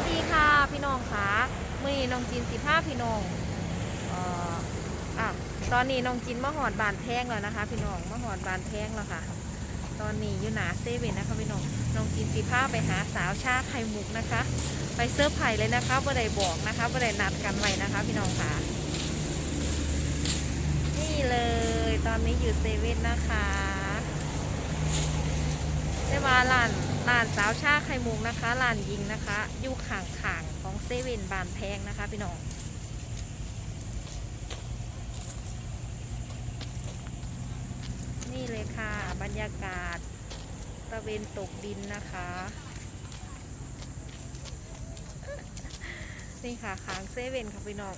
วัสดีค่ะพี่น้องค่ะมื่อนี้น้องจินสิบห้าพี่น้องเอ่ออะตอนนี้น้องจินมาหอดบานแพงแล้วนะคะ พี่น้องมาหอดบานแพงแล้วค่ะ ตอนนี้อยู่หนาเซเว่นนะคะพี่น้องน้องจินสิบห้าไปหาสาวชาไข่มุกนะคะ ไปเสื้อร์ไผ่เลยนะคะบ่ได้บอกนะคะบ่ได้นัดกันไว้นะคะ พี่น้องค่ะ นี่เลยตอนนี้อยู่เซเว่นนะคะได้มาร้าน ร้านสาวชาไข่มุกนะคะร้านยิงนะคะอยู่ข่างข่างของเซเว่นบานแพงนะคะพี่น้องนี่เลยค่ะบรรยากาศตะเวนตกดินนะคะ นี่ค่ะค้างเซเว่นค่ะพี่น้อง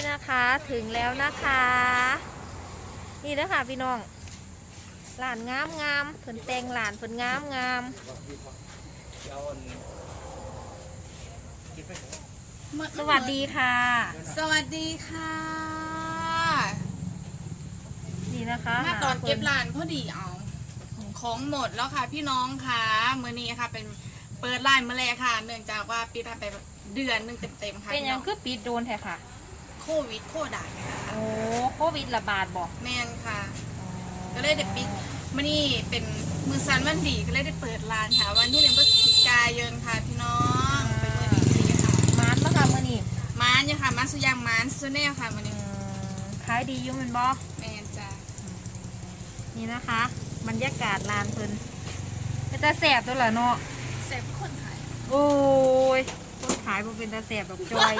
นี่นะคะถึงแล้วนะคะ นี่นะคะพี่น้องหลานงามงามๆเพิ่นแต่งหลานเพิ่นงามงามสวัสดีค่ะ สวัสดีค่ะ นี่นะคะมาตอนหาเก็บพิ่ร้านพอดีเอาของหมดแล้วค่ะพี่น้องค่ะมื้อนี้ค่ะ เป็นเปิดร้านเมื่อไรค่ะ เนื่องจากว่าปิดร้านไปเดือนหนึงเต็มๆค่ะเป็นพี่หยัน้งองคือปิดโดนแท้ค่ะ โควิดโคด่าค่ะโอ้โควิดระบาดบอกแม่นค่ะ ก็เลยได้ปิดมื้อนี้เป็นมือสันวันดีก็เลยได้เปิดร้านค่ะ วันที่หนึ่งพฤศจิกายนค่ะพี่น้องเป็นมื้อดีค่ะมานปะคะมื่อนี้มานอยู่ค่ะมานสุยางมานสุแนลค่ะมื้ออืนี้มขายดีอยู่แมันบอแม่นจ้ะนี่นะคะบรรยากาศร้านเพิ่นเป็นตาแสบตัวละเนาะเสร็จคนขายโอ้ยคนขายบ่เป็นตาแสบแบบจอย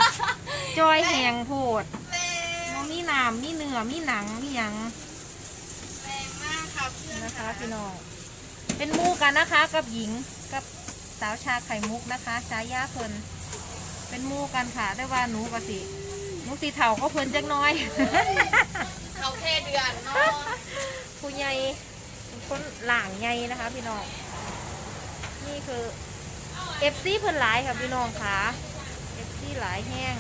จอยแหงโพดแรงมันมีหนามมีเนื้อมีหนังมีหยังแรงมากค่ะเพื่อนนะคะพี่น้องเป็นหมู่กันนะคะ กับหญิงกับสาวชาไข่มุกนะคะชายาเพิ่นเป็นหมู่กันค่ะได้ว่าหนูกะสิหนูสีเถาก็เพิ่นจักหน้อย เขาแค่เดือนเนาะผู้ใหญ่เป็นคนหล่างใหญ่นะคะ พี่น้องนี่คือเอฟซีเพิ่นหลายค่ะพี่น้องค่ะเอฟซีหลายแห้ง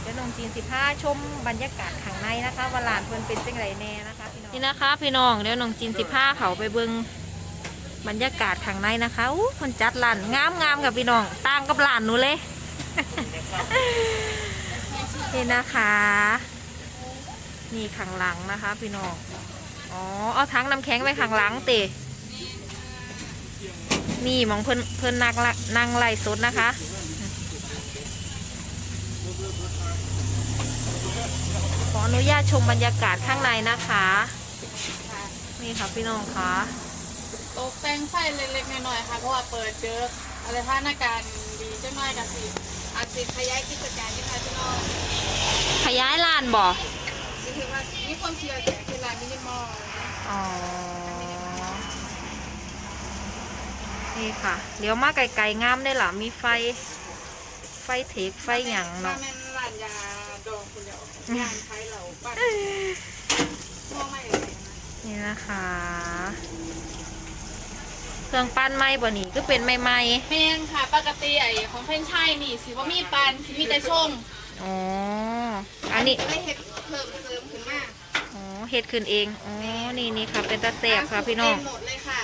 เดี๋ยวน้องจีนสิผ้าชมบรรยากาศข้างในนะคะว่าหลานเพิ่นเป็นจังไรแน่นะคะพี่น้องนี่นะคะ พี่น้องเดี๋ยวน้องจีนสิผ้าเขาไปเบิ้งบรรยากาศข้างในนะคะอู้คนจัดหลานงามงามกับพี่น้องต่างกับหลานหนูเลยนี่นะคะ นี่ข้างหลังนะคะ พี่น้องอ๋อเอาทั้งน้ำแข็งไว้ข้างหลังเตะนี่มองเพิ่นเพิ่นนักละนั่งไล่สดนะคะ ขออนุญาตชมบรรยากาศข้างในนะคะ นี่ค่ะพี่น้องคะตกแต่งไฟเล็กๆน้อยๆค่ะเพราะว่าเปิดเจออะไรท่านอาการดีจังน้อยกับสิอาจสิขยายกิจการที่ค่ะพี่น้องขยายลานบ่สิถือว่ามีความเชื่อแก่คือร้านมินิมอลอ๋อนี่ค่ะ เดี๋ยวมาไกลๆงามได้หล่ะมีไฟไฟเทกไฟหยังเนาะแม่นร้านยาดองคุณเดียวงานไทยเราปั้นมองไม่นนะนี่นะคะ เครื่องปั้นไม้บ่นี่ก็เป็นไม้ไม้แม่นค่ะปกติไอ้ของเฟรนชัยนี่สิว่ามีปันสิมีแต่ส้มอ๋อ อันนี้ได้เห็ดเพิ่มเติมขึ้นมาอ๋อเฮ็ดขึ้นเอง อ๋อ นี่นี่ค่ะ เป็นตะแสบค่ะพี่น้องเหมดเลยค่ะ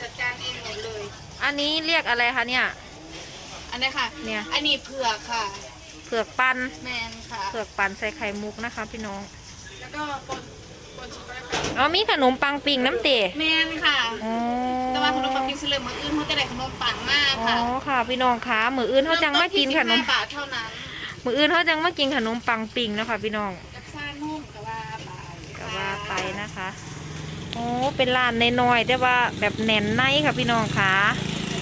จัดการเองหมดเลย อันนี้เรียกอะไรคะเนี่ย อันนี้ค่ะ เนี่ย อันนี้เผือกค่ะ เผือกปั้นแมนค่ะ เผือกปั้นใส่ไข่มุกนะคะ พี่น้องแล้วก็ปนปนช็อกโกแลตค่ะอ๋อมีขนมปังปิงน้ำเตะแมนค่ะ อ๋อแต่ว่าขนมปังปิ้งเสลือมืออื่นเขาจะได้ขนมปังมากอ๋อค่ะค่ะ พี่น้องคะมืออื่นเขาจังมากินขนม เริ่ต้ที่15บาทเท่านั้นมืออื่นเขาจังมากินขนมปังปิงเนาะคะพี่น้องกับซ่านุ่มกับว่าไปก็ว่าไปนะคะ โอ้ เป็นร้านน้อยๆแต่ว่าแบบแน่นในค่ะพี่น้องค่ะ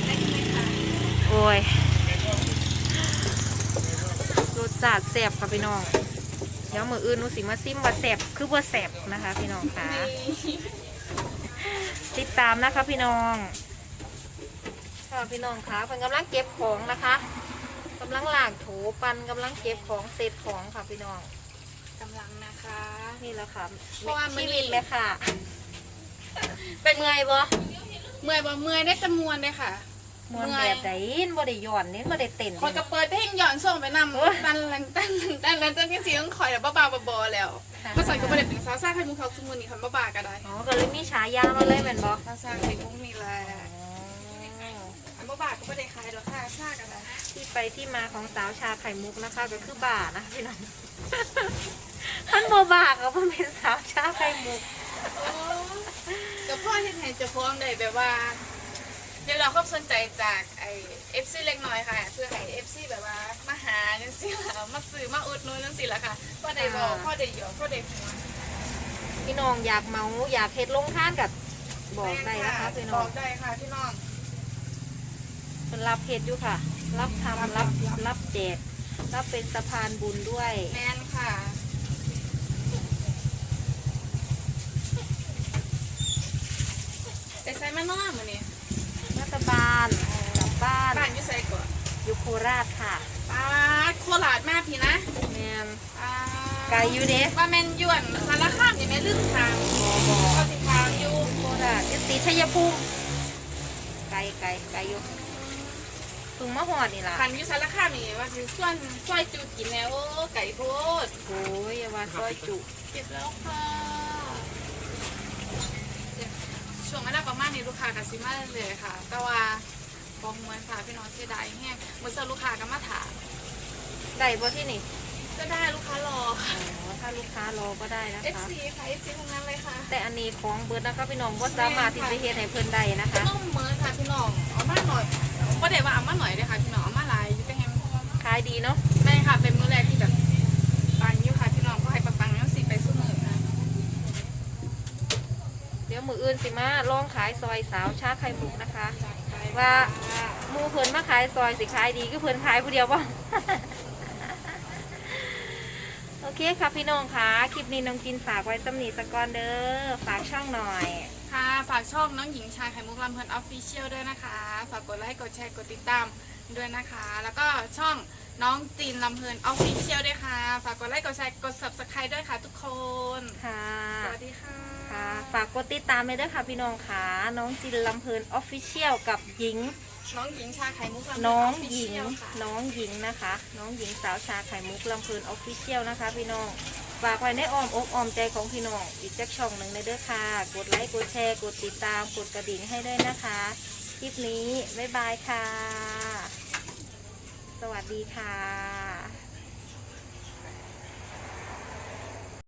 ได้ไหมคะโอ้ยร สชาติแซ่บค่ะพี่น้อง เดี๋ยวมืออื่นหนูสิมาซิมว่าแซ่บคือว่าแซ่บนะคะ พี่น้องค่ะนี่ติดตามนะคะพี่น้องค่ะพี่น้องคะเพิ่นกำลังเก็บของนะคะกำลังล้างโถปันกำลังเก็บของเศษของค่ะพี่น้องกำลังนะคะนี่แหละค่ะเพราะว่ามันชีวิตเลยค่ะ เป็นไงบ่เมื่อยบ่เมื่อยได้จำนวนเลยค่ะ มมวนแบบไหนบ่ได้ย้อนนี่บ่ได้เต้นคอยก็เปิดเพลงย้อนส่งไปนโอ้ยำตันลังตันลังตันลังตันกันเสียงคอยแบบบ้าๆบอๆแล้วค่ะมาใส่ก็บ่ได้เป็นซาซ่าไข่มุกเขาสมุนนี่คันบ้าๆก็ได้อ๋อก็เลยมีฉายามาเลยแม่นบ่ซาซ่าไข่มุกนี่แหละอ๋ออันบ้าๆก็บ่ได้ขายหรอกค่ะซ่าก็ได้ที่ไปที่มาของสาวชาไข่มุกนะคะ ก็คือบ่านะพี่น้องมันบ่บาก็บ่เป็นสาวชาไข่มุกกับพ่อที่ไหนจะพ้องได้แบบว่า เดี๋ยวเราความสนใจจากไอเอฟซีเล็กน้อยค่ะ เพื่อให้เอฟซีแบบว่ามาหาจังซี่ล่ะมาซื้อมาอุดหนุนจังซี่ล่ะค่ะพ่อได้บอกพ่อได้หยอกพ่อได้หัวพี่น้องอยากเมาอยากเฮ็ดลงทานกับบอกได้นะคะพี่น้บอองกได้ค่ะพี่น้องเพิ่นรับเฮ็ดอยู่ค่ะ รับทำรับรับแจกรับเป็นสะพานบุญด้วย แมนค่ะไปใส่มานอกมื้อนี้ รัฐบาลกลับบ้านบ้านอยู่ไสก่อนอยู่โคราชค่ะป้าดโคราชมากพี่นะแม่นป้าดไกลอยู่เด้ว่าแม่นยวนสารคามนี่แม่ลืมทางบอเขาสิทางอยู่โคราชอยู่ติดชัยภูมิไกลไกลไกลอยู่เพึ่งมาหอดนี่ล่ะคันอยู่สารคามนี่ว่าสิส่วนซอยจูกินแนวโอ้ไก่โพดโอ้ยอย่าว่าซอยจุเก็บแล้วค่ะช่วงเวลาประมาณ นี้ลูกค้ากับซิมาเลยค่ะ แต่ว่าบองมวยค่ะพี่น้องเสียดายแห้งเมื่อเช้าลูกค้าก็มาถามได้บ่ที่นี่ก็ได้ลูกค้ารออ๋อถ้าลูกค้ารอก็ได้นะคะ FC ค่ะ FC ทั้งนั้นเลยค่ะแต่อันนี้ของเบิร์ดนะคะพี่น้องว่าสามารถที่จะเฮ็ดให้เพิ่นได้นะคะ ต้มเมิร์ค่ะพี่น้องเอามาหน่อยก็ได้ว่าเอามาหน่อยเลยค่ะพี่น้องเอามาหลายอยู่แต่แฮมขายดีเนาะแม่ค่ะเป็นมื้อแรกที่แบบปังอยู่ค่ะพี่น้องก็ให้ปังๆแล้วสิไปสู้มือนะ เดี๋ยวมืออื่นสิมาลองขายซอยสาวชาไข่มุกนะคะจัดไปว่าค่ะหมูเพิ่นมาขายซอยสิขายดีก็เพิ่นขายผู้เดียวบ่โอเคค่ะพี่น้องคะคลิปนี้น้องจินฝากไว้สำนีสกอนเด้อฝากช่องหน่อย ค่ะ ฝากช่องน้องหญิงชายไข่มุกลำเพลินออฟฟิเชียลด้วยนะคะ ฝากกดไลค์กดแชร์กดติดตามด้วยนะคะ แล้วก็ช่องน้องจีนลำเพลินออฟฟิเชียลด้วยค่ะ ฝากกดไลค์กดแชร์กด subscribe ด้วยค่ะทุกคน ค่ะสวัสดีค่ะค่ะ ฝากกดติดตามเลยเด้อค่ะพี่น้องค่ะน้องจินลำเพลินออฟฟิเชียลกับหญิง น้องหญิงชายไข่มุกลำเพลินน้องหญิง Official ค่ะน้องหญิงนะคะ น้องหญิงสาวชาไข่มุกลำเพลินออฟฟิเชียลนะคะ พี่น้อง ฝากไว้ในอ้อมอกอ้อมใจของพี่น้อง อีกจักช่องหนึ่งเลยเด้อค่ะ กดไลค์ กดแชร์ กดติดตาม กดกระดิ่งให้ด้วยนะคะ คลิปนี้ บ๊ายบายค่ะ สวัสดีค่ะ